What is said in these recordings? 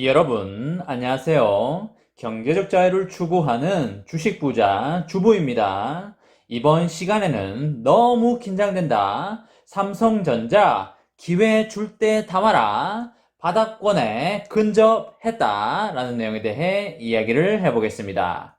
여러분, 안녕하세요. 경제적 자유를 추구하는 주식 부자 주부입니다. 이번 시간에는 너무 긴장된다. 삼성전자 기회 줄 때 담아라. 바닥권에 근접했다. 라는 내용에 대해 이야기를 해보겠습니다.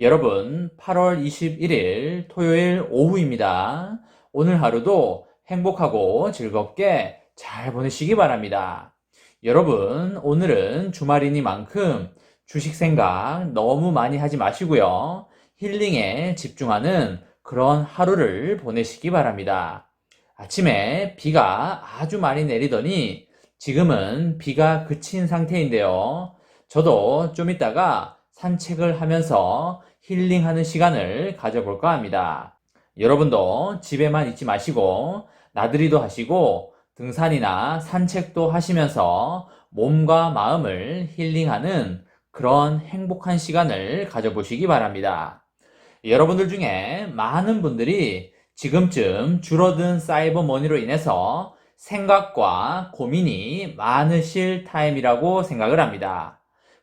여러분, 8월 21일 토요일 오후입니다. 오늘 하루도 행복하고 즐겁게 잘 보내시기 바랍니다. 여러분, 오늘은 주말이니만큼 주식 생각 너무 많이 하지 마시고요. 힐링에 집중하는 그런 하루를 보내시기 바랍니다. 아침에 비가 아주 많이 내리더니 지금은 비가 그친 상태인데요. 저도 좀 이따가 산책을 하면서 힐링하는 시간을 가져볼까 합니다. 여러분도 집에만 있지 마시고 나들이도 하시고 등산이나 산책도 하시면서 몸과 마음을 힐링하는 그런 행복한 시간을 가져보시기 바랍니다. 여러분들 중에 많은 분들이 지금쯤 줄어든 사이버 머니로 인해서 생각과 고민이 많으실 타임이라고 생각을 합니다.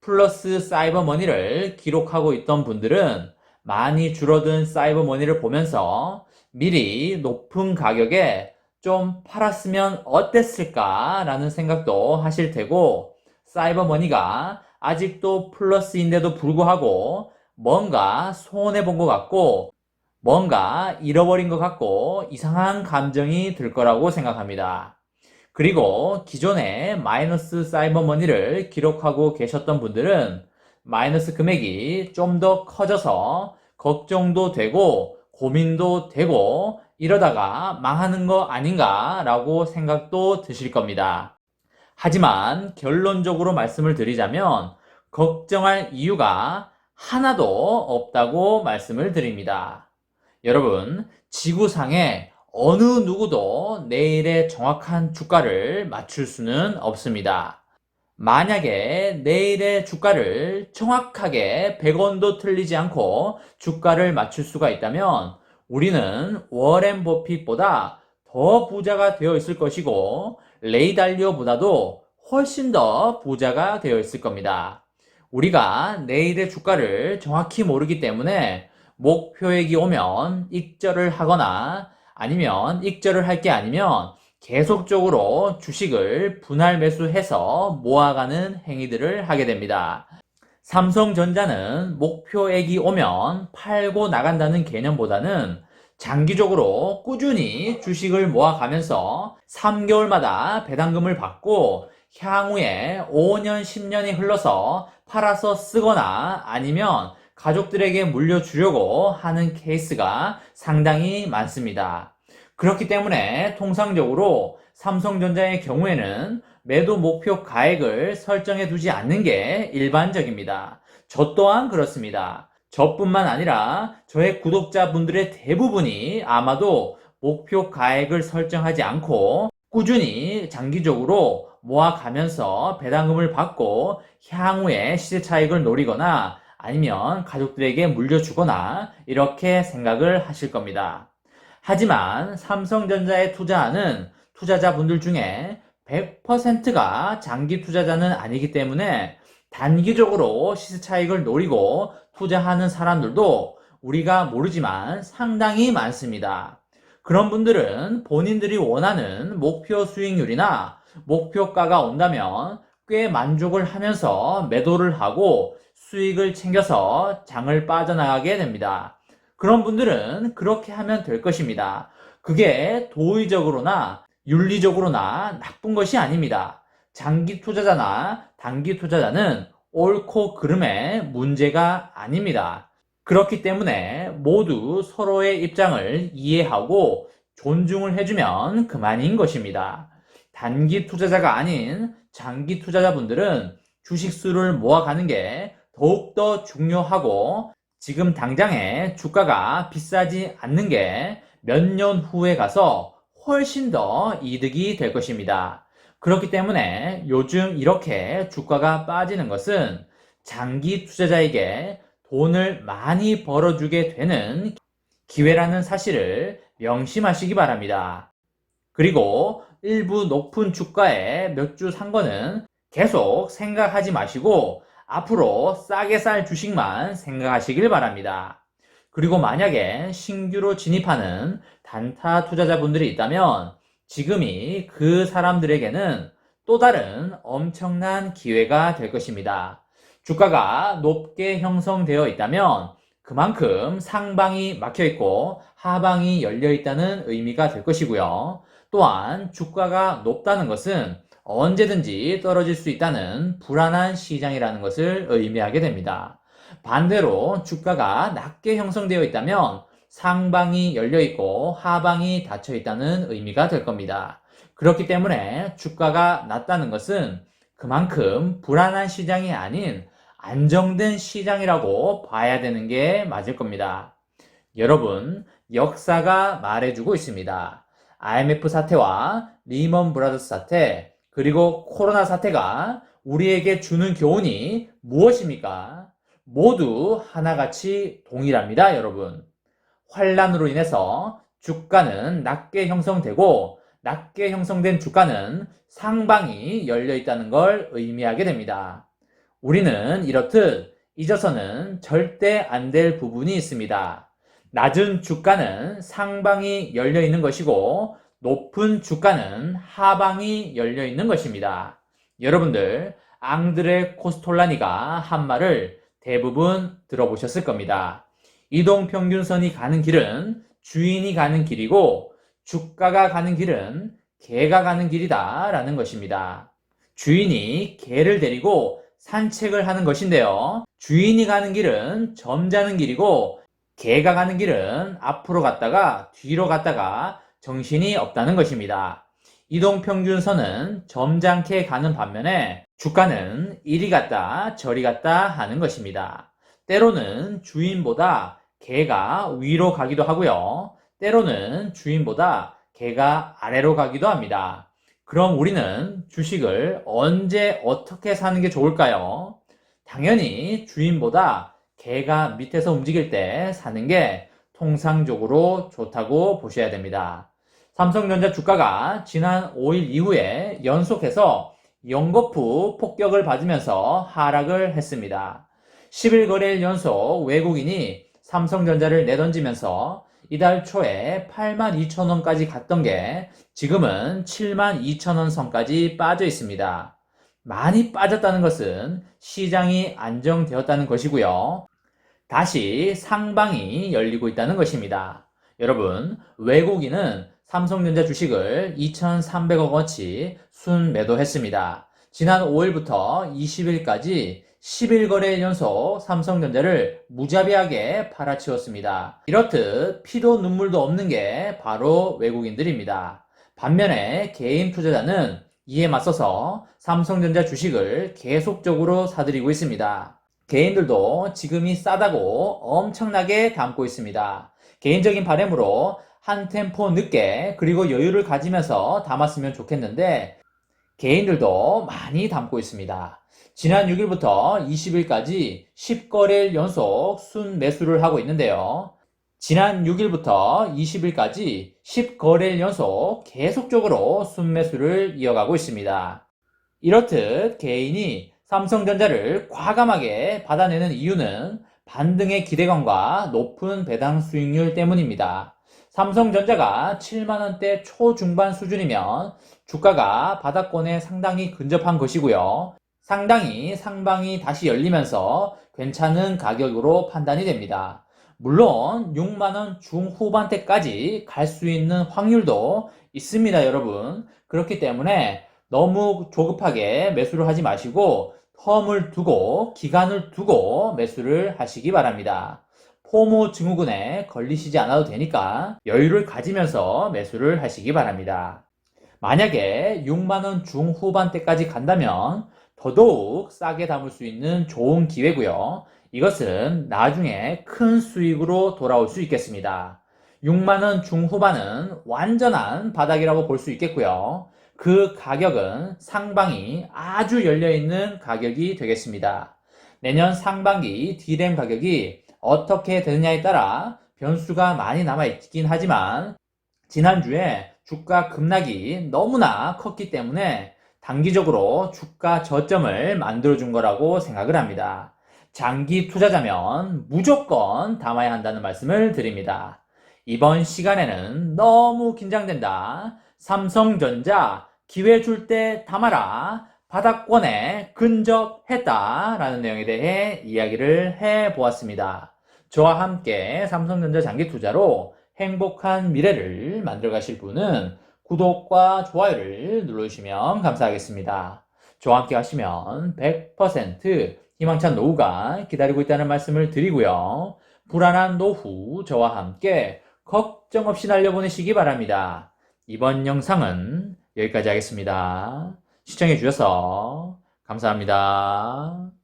플러스 사이버 머니를 기록하고 있던 분들은 많이 줄어든 사이버 머니를 보면서 미리 높은 가격에 좀 팔았으면 어땠을까라는 생각도 하실 테고, 사이버 머니가 아직도 플러스인데도 불구하고 뭔가 손해본 것 같고, 뭔가 잃어버린 것 같고 이상한 감정이 들 거라고 생각합니다. 그리고 기존에 마이너스 사이버 머니를 기록하고 계셨던 분들은 마이너스 금액이 좀 더 커져서 걱정도 되고 고민도 되고 이러다가 망하는 거 아닌가라고 생각도 드실 겁니다. 하지만 결론적으로 말씀을 드리자면 걱정할 이유가 하나도 없다고 말씀을 드립니다. 여러분, 지구상에 어느 누구도 내일의 정확한 주가를 맞출 수는 없습니다. 만약에 내일의 주가를 정확하게 100원도 틀리지 않고 주가를 맞출 수가 있다면 우리는 워렌 버핏보다 더 부자가 되어 있을 것이고 레이 달리오보다도 훨씬 더 부자가 되어 있을 겁니다. 우리가 내일의 주가를 정확히 모르기 때문에 목표액이 오면 익절을 하거나 아니면 익절을 할 게 아니면 계속적으로 주식을 분할 매수해서 모아가는 행위들을 하게 됩니다. 삼성전자는 목표액이 오면 팔고 나간다는 개념보다는 장기적으로 꾸준히 주식을 모아가면서 3개월마다 배당금을 받고 향후에 5년, 10년이 흘러서 팔아서 쓰거나 아니면 가족들에게 물려주려고 하는 케이스가 상당히 많습니다. 그렇기 때문에 통상적으로 삼성전자의 경우에는 매도 목표 가액을 설정해 두지 않는 게 일반적입니다. 저 또한 그렇습니다. 저뿐만 아니라 저의 구독자분들의 대부분이 아마도 목표 가액을 설정하지 않고 꾸준히 장기적으로 모아가면서 배당금을 받고 향후에 시세 차익을 노리거나 아니면 가족들에게 물려주거나 이렇게 생각을 하실 겁니다. 하지만 삼성전자에 투자하는 투자자분들 중에 100%가 장기 투자자는 아니기 때문에 단기적으로 시세 차익을 노리고 투자하는 사람들도 우리가 모르지만 상당히 많습니다. 그런 분들은 본인들이 원하는 목표 수익률이나 목표가가 온다면 꽤 만족을 하면서 매도를 하고 수익을 챙겨서 장을 빠져나가게 됩니다. 그런 분들은 그렇게 하면 될 것입니다. 그게 도의적으로나 윤리적으로나 나쁜 것이 아닙니다. 장기 투자자나 단기 투자자는 옳고 그름의 문제가 아닙니다. 그렇기 때문에 모두 서로의 입장을 이해하고 존중을 해주면 그만인 것입니다. 단기 투자자가 아닌 장기 투자자분들은 주식수를 모아가는 게 더욱더 중요하고 지금 당장에 주가가 비싸지 않는 게 몇 년 후에 가서 훨씬 더 이득이 될 것입니다. 그렇기 때문에 요즘 이렇게 주가가 빠지는 것은 장기 투자자에게 돈을 많이 벌어주게 되는 기회라는 사실을 명심하시기 바랍니다. 그리고 일부 높은 주가에 몇 주 산 거는 계속 생각하지 마시고 앞으로 싸게 쌀 주식만 생각하시길 바랍니다. 그리고 만약에 신규로 진입하는 단타 투자자분들이 있다면 지금이 그 사람들에게는 또 다른 엄청난 기회가 될 것입니다. 주가가 높게 형성되어 있다면 그만큼 상방이 막혀 있고 하방이 열려 있다는 의미가 될 것이고요. 또한 주가가 높다는 것은 언제든지 떨어질 수 있다는 불안한 시장이라는 것을 의미하게 됩니다. 반대로 주가가 낮게 형성되어 있다면 상방이 열려 있고 하방이 닫혀 있다는 의미가 될 겁니다. 그렇기 때문에 주가가 낮다는 것은 그만큼 불안한 시장이 아닌 안정된 시장이라고 봐야 되는 게 맞을 겁니다. 여러분, 역사가 말해주고 있습니다. IMF 사태와 리먼 브라더스 사태, 그리고 코로나 사태가 우리에게 주는 교훈이 무엇입니까? 모두 하나같이 동일합니다, 여러분. 환란으로 인해서 주가는 낮게 형성되고 낮게 형성된 주가는 상방이 열려 있다는 걸 의미하게 됩니다. 우리는 이렇듯 잊어서는 절대 안 될 부분이 있습니다. 낮은 주가는 상방이 열려 있는 것이고 높은 주가는 하방이 열려 있는 것입니다. 여러분들 앙드레 코스톨라니가 한 말을 대부분 들어보셨을 겁니다. 이동 평균선이 가는 길은 주인이 가는 길이고 주가가 가는 길은 개가 가는 길이다 라는 것입니다. 주인이 개를 데리고 산책을 하는 것인데요. 주인이 가는 길은 점잖은 길이고 개가 가는 길은 앞으로 갔다가 뒤로 갔다가 정신이 없다는 것입니다. 이동평균선은 점잖게 가는 반면에 주가는 이리 갔다 저리 갔다 하는 것입니다. 때로는 주인보다 개가 위로 가기도 하고요. 때로는 주인보다 개가 아래로 가기도 합니다. 그럼 우리는 주식을 언제 어떻게 사는 게 좋을까요? 당연히 주인보다 개가 밑에서 움직일 때 사는 게 통상적으로 좋다고 보셔야 됩니다. 삼성전자 주가가 지난 5일 이후에 연속해서 연거푸 폭격을 받으면서 하락을 했습니다. 10일 거래일 연속 외국인이 삼성전자를 내던지면서 이달 초에 8만 2천 원까지 갔던 게 지금은 7만 2천 원 선까지 빠져 있습니다. 많이 빠졌다는 것은 시장이 안정되었다는 것이고요. 다시 상방이 열리고 있다는 것입니다. 여러분, 외국인은 삼성전자 주식을 2,300억 원치 순매도했습니다. 지난 5일부터 20일까지 10일 거래 연속 삼성전자를 무자비하게 팔아치웠습니다. 이렇듯 피도 눈물도 없는 게 바로 외국인들입니다. 반면에 개인 투자자는 이에 맞서서 삼성전자 주식을 계속적으로 사들이고 있습니다. 개인들도 지금이 싸다고 엄청나게 담고 있습니다. 개인적인 바램으로 한 템포 늦게 그리고 여유를 가지면서 담았으면 좋겠는데 개인들도 많이 담고 있습니다. 지난 6일부터 20일까지 10거래일 연속 순 매수를 하고 있는데요. 지난 6일부터 20일까지 10거래일 연속 계속적으로 순매수를 이어가고 있습니다. 이렇듯 개인이 삼성전자를 과감하게 받아내는 이유는 반등의 기대감과 높은 배당 수익률 때문입니다. 삼성전자가 7만원대 초중반 수준이면 주가가 바닥권에 상당히 근접한 것이고요. 상당히 상방이 다시 열리면서 괜찮은 가격으로 판단이 됩니다. 물론 6만원 중후반대까지 갈 수 있는 확률도 있습니다, 여러분. 그렇기 때문에 너무 조급하게 매수를 하지 마시고 텀을 두고 기간을 두고 매수를 하시기 바랍니다. 포모 증후군에 걸리시지 않아도 되니까 여유를 가지면서 매수를 하시기 바랍니다. 만약에 6만원 중후반대까지 간다면 더더욱 싸게 담을 수 있는 좋은 기회고요. 이것은 나중에 큰 수익으로 돌아올 수 있겠습니다. 6만원 중후반은 완전한 바닥이라고 볼 수 있겠고요. 그 가격은 상방이 아주 열려있는 가격이 되겠습니다. 내년 상반기 D램 가격이 어떻게 되느냐에 따라 변수가 많이 남아있긴 하지만 지난주에 주가 급락이 너무나 컸기 때문에 단기적으로 주가 저점을 만들어준 거라고 생각을 합니다. 장기 투자자면 무조건 담아야 한다는 말씀을 드립니다. 이번 시간에는 너무 긴장된다. 삼성전자 기회 줄 때 담아라. 바닥권에 근접했다. 라는 내용에 대해 이야기를 해 보았습니다. 저와 함께 삼성전자 장기 투자로 행복한 미래를 만들어 가실 분은 구독과 좋아요를 눌러주시면 감사하겠습니다. 저와 함께 하시면 100% 희망찬 노후가 기다리고 있다는 말씀을 드리고요. 불안한 노후 저와 함께 걱정 없이 날려보내시기 바랍니다. 이번 영상은 여기까지 하겠습니다. 시청해 주셔서 감사합니다.